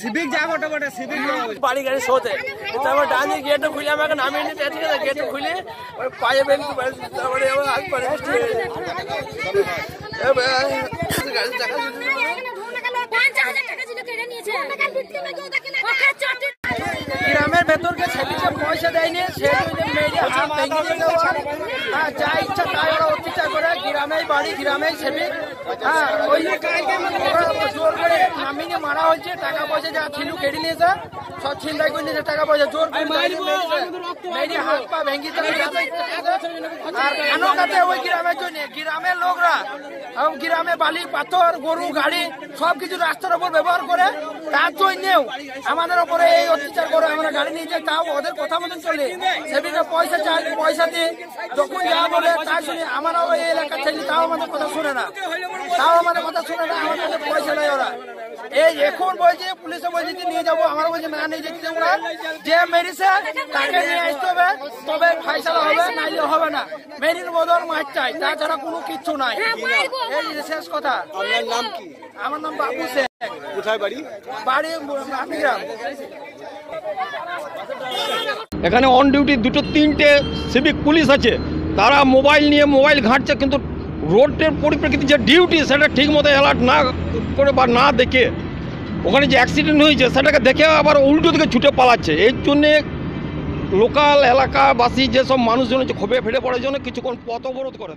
Civic যা বটে বটে সিভিক বাড়ি গাড়ি শোতে। তারপর ডানি গেট খুলে আমাকে নামিয়ে নিতে ঠিক আছে? গেট খুলে ওই পায়ে বেল তারপরে হাত পারে গ্রামের ভেতরকে ছেলেকে পয়সা দেয়নি সে মেয়েকে হাত ভেঙে দিয়ে হ্যাঁ যা ইচ্ছা তাই ওরা অত্যাচার করে গ্রামেই বাড়ি গ্রামেই ছেলে হ্যাঁ ওই নামিয়ে মারা হয়েছে টাকা পয়সা যা ছিল কেড়ে নিয়েছে সব ছিনতাই করে নিয়েছে টাকা পয়সা জোর করে হাত পা ভেঙে আর কেন কাছে ওই গ্রামের জন্য? গ্রামের লোকরা এবং গ্রামে বালি পাথর গরু গাড়ি সবকিছু রাস্তার উপর ব্যবহার করে তার জন্যেও আমাদের উপরে এই অত্যাচার করে আমরা গাড়ি নিয়ে যাই তাও ওদের কথা মতন চলে। সেদিকে পয়সা চাই পয়সা দিয়ে যখন যা বলে তাই শুনে আমরাও এই এলাকার ছেলে তাও আমাদের কথা শুনে না। তাও আমাদের কথা শুনে না আমার কাছে পয়সা নেই ওরা। এই এখন বলছে পুলিশে বলছে যে নিয়ে যাব আমার বলছে না নিয়ে যেতে না। যে মেরিছে তাকে নিয়ে আসতে হবে তবে ফাইসালা হবে নাইলে হবে না। মেরির বদল মাছ চাই তাছাড়া কোনো কিচ্ছু নাই। এই শেষ কথা। আপনার নাম কি? আমার নাম বাবু শেখ। কোথায় বাড়ি? বাড়ি রামগ্রাম এখানে অন ডিউটি দুটো তিনটে সিভিক পুলিশ আছে। তারা মোবাইল নিয়ে মোবাইল ঘাঁটছে কিন্তু রোডের পরিপ্রেক্ষিতে যে ডিউটি সেটা ঠিক মতো অ্যালার্ট না করে বা না দেখে ওখানে যে অ্যাক্সিডেন্ট হয়েছে, সেটাকে দেখে আবার উল্টো দিকে ছুটে পালাচ্ছে। এর জন্যে লোকাল এলাকাবাসী যেসব মানুষজন হচ্ছে ক্ষোভে ফেটে পড়ার জন্য কিছুক্ষণ পথ অবরোধ করে।